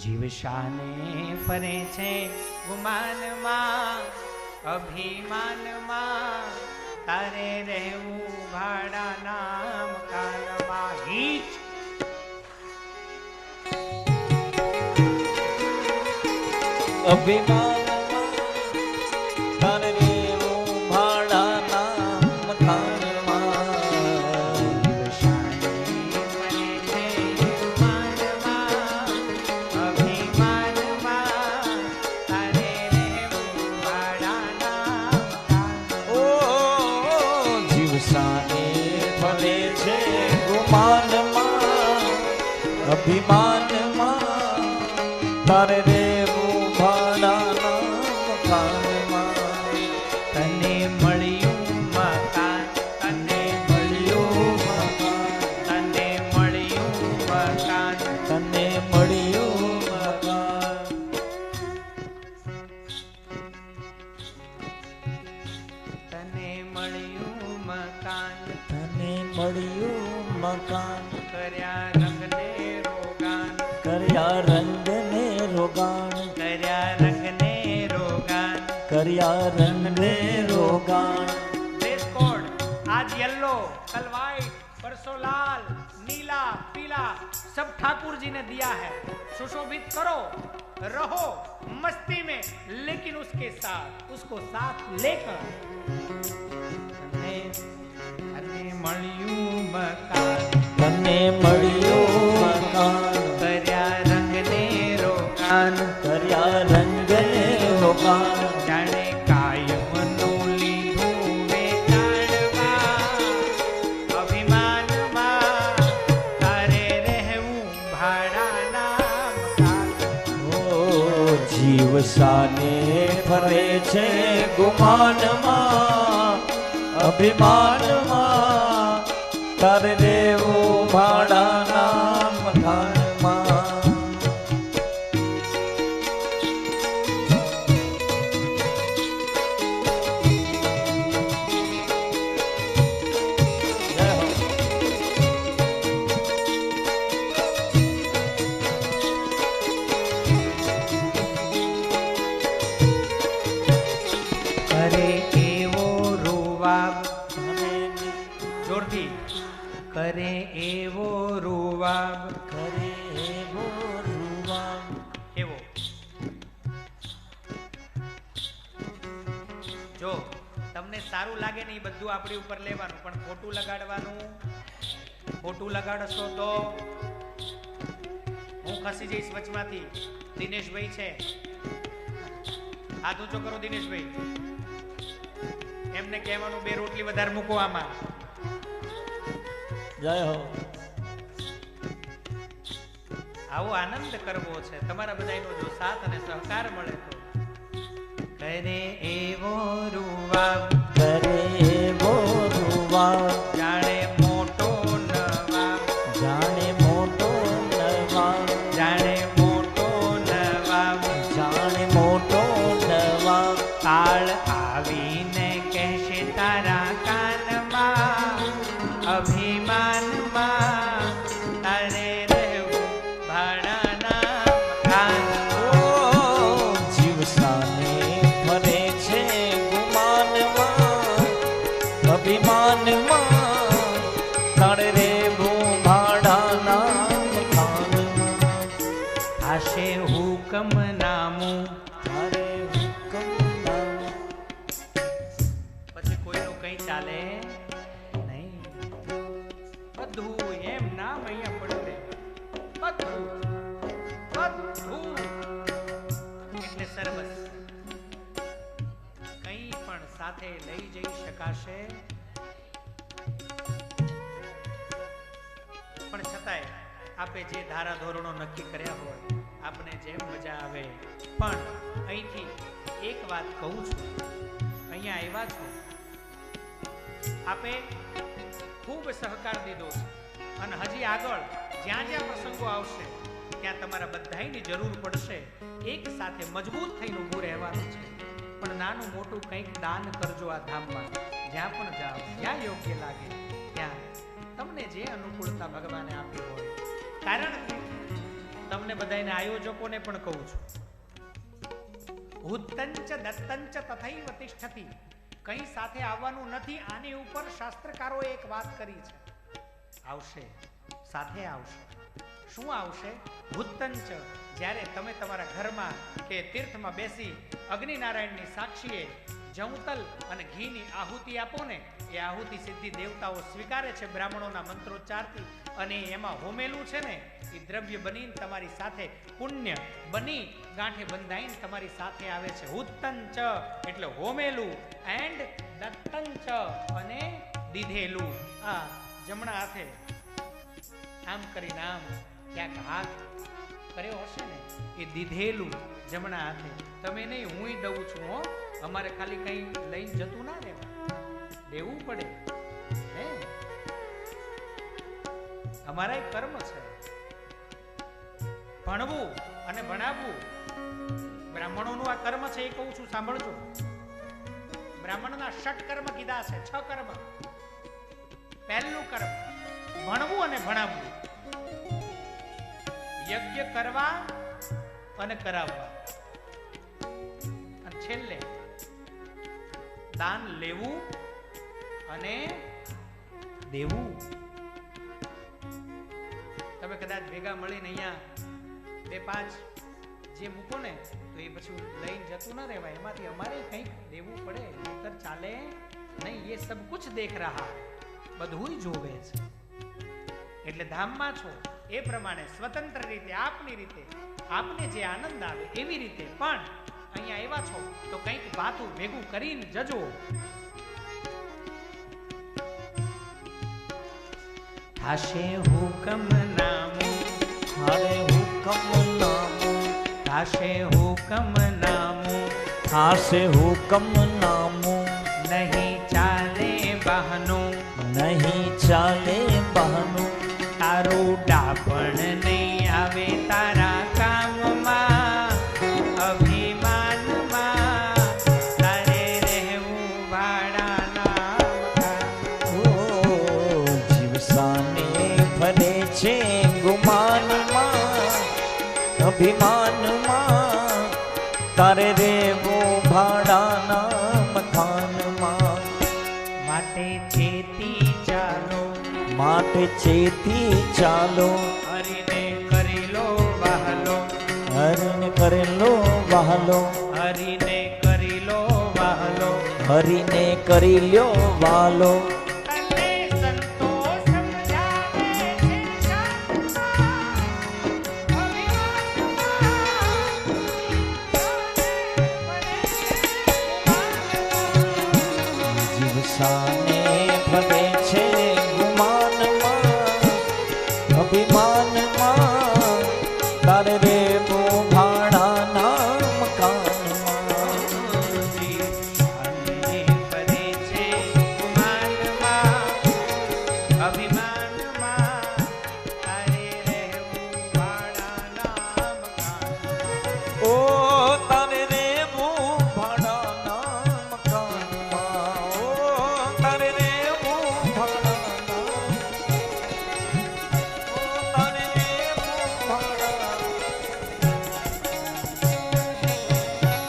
જીવ શાને ફરે છે ગુમાનમાં અભિમાનમાં. તારે રહેવું ભાડાના કાનમાં હીચ. અભિમાનમાં અભિમાનમાં તારે ભાડાના મકાનમાં તને મળ્યું મકાન તને મળ્યું તને મળ્યું મકાન તને મળ્યું મકાન તને મળ્યું મકાન તને મળ્યું મકાન કર્યા कल व्हाइट परसों लाल नीला पीला सब ठाकुर जी ने दिया है सुशोभित करो रहो मस्ती में लेकिन उसके साथ उसको साथ लेकर तने तने મળ્યું મકાન તને મળ્યું જીવ સાને ફરે છે ગુમાનમાં અભિમાનમાં. તારે દેવું ભાડાના સારું લાગે ને એ બધું આપણી ઉપર લેવાનું. પણ ખોટું લગાડવાનું ખોટું લગાડશો તો હું ખસી જઈશ વચમાંથી. દિનેશભાઈ છે. હાથ ઊંચો કરો દિનેશભાઈ. એમને કહેવાનું બે રોટલી વધારે મૂકો આમાં. જય હો. આવો આનંદ કરવો છે. તમારા બધાનો જો સાથ અને સહકાર મળે તો. કરે એવો રૂવાબ કાળ આવીને કહેશે તારા કાનમાં, અભિમાનમાં, તારે રહેવું ભાડાના મકાન ઓ જીવ સાને ફરે છે ગુમાનમાં અભિમાનમાં ચાલે નહીં. બધું એમ નામ અહીંયા પડ્યું બધું. બધું. એટલે સરબસ કંઈ પણ સાથે લઈ જઈ શકાશે. પણ છતાંય આપે જે ધારા ધોરણો નક્કી કર્યા હોય, આપને જેમ મજા આવે. પણ અહીંથી એક વાત કહું છું. અહીંયા આવ્યા છો. આપે ખૂબ સહકાર દીધો છે. અને હજી આગળ જ્યાં જ્યાં પ્રસંગો આવશે, ત્યાં તમારા બધાની જરૂર પડશે એક સાથે મજબૂત થઈને ઊભું રહેવાનું છે. પણ નાનું મોટું કંઈક દાન કરજો આ ધામમાં. જ્યાં પણ જાઓ, જ્યાં યોગ્ય લાગે, ત્યાં તમને જે અનુકૂળતા ભગવાને આપી હોય. કારણ કે તમને બધાને આયોજકોને પણ કહું છું. ભૂતંચ દત્તંચ તથૈવ તિષ્ઠતિ. કંઈ સાથે આવવાનું નથી, આની ઉપર શાસ્ત્રકારોએ એક વાત કરી છે. આવશે, સાથે આવશે. શું આવશે? ભૂતંચ, જ્યારે તમે તમારા ઘરમાં કે તીર્થમાં બેસી અગ્નિનારાયણની સાક્ષીએ જમતલ અને ઘીની આહુતિ આપો ને, એ આહુતિ સિદ્ધિ દેવતાઓ સ્વીકારે છે બ્રાહ્મણોના મંત્રોચ્ચારથી. અને એમાં હોમેલું છે ને, એ દ્રવ્ય બનીને તમારી સાથે પુણ્ય બની, ગાંઠે બંધાઈને તમારી સાથે આવે છે. ઉત્તંચ એટલે હોમેલું એન્ડ દત્તંચ અને દીધેલું. આ જમણા હાથે આમ કરીને આમ ક્યાંક હાથ કર્યો હશે ને, એ દીધેલું જમણા હાથે. તમે નહીં હું દઉં છું હો. અમારે ખાલી કંઈ લઈને જતું ના રહેવા દેવું પડે. અમારા કર્મ છે. ભણવું અને ભણાવવું. બ્રાહ્મણોનું આ કર્મ છે એ કહું છું, સાંભળજો. બ્રાહ્મણના ષટ કર્મ કીધા છે, છ કર્મ. પહેલું કર્મ, ભણવું અને ભણાવવું. યજ્ઞ કરવા અને કરાવવા. અને છેલ્લે, દાન લેવું અને દેવું. કદાચ ભેગા મળીને અહીંયા બે પાંચ જે મૂકો ને, તો એ પછી લઈને જતું ના રહેવાય. એમાંથી અમારે કંઈક દેવું પડે, નહીતર ચાલે નહીં. એ સબ કુછ દેખ રહા બધું જોવે છે. એટલે ધામમાં છો. એ પ્રમાણે સ્વતંત્ર રીતે, આપની રીતે, આપને જે આનંદ આવે એવી રીતે. પણ અહીંયા એવા છો, તો કંઈક વાતું ભેગું કરીને જજો. હાશે હુકમ નામું હરે હુકમ નામું થાશે હુકમ નામું થાશે હુકમ નામું. નહીં ચાલે બહનું, નહીં ચાલે બહાનું. તારું ડાપણ નહીં આવે તારા કામમાં, અભિમાનમાં. તારે રહેવું ભાડાના ઓ જીવસાને ફરે છે. અભિમાનમાં તારે રેવો ભાડાના મકાનમાં માટે ચેતી ચાલો માટે ચેતી ચાલો. હરિને કરી લો વહાલો. હરિને કરેલો વહાલો. હરિને કરી લો વહાલો. હરીને કરી લ્યો વાલો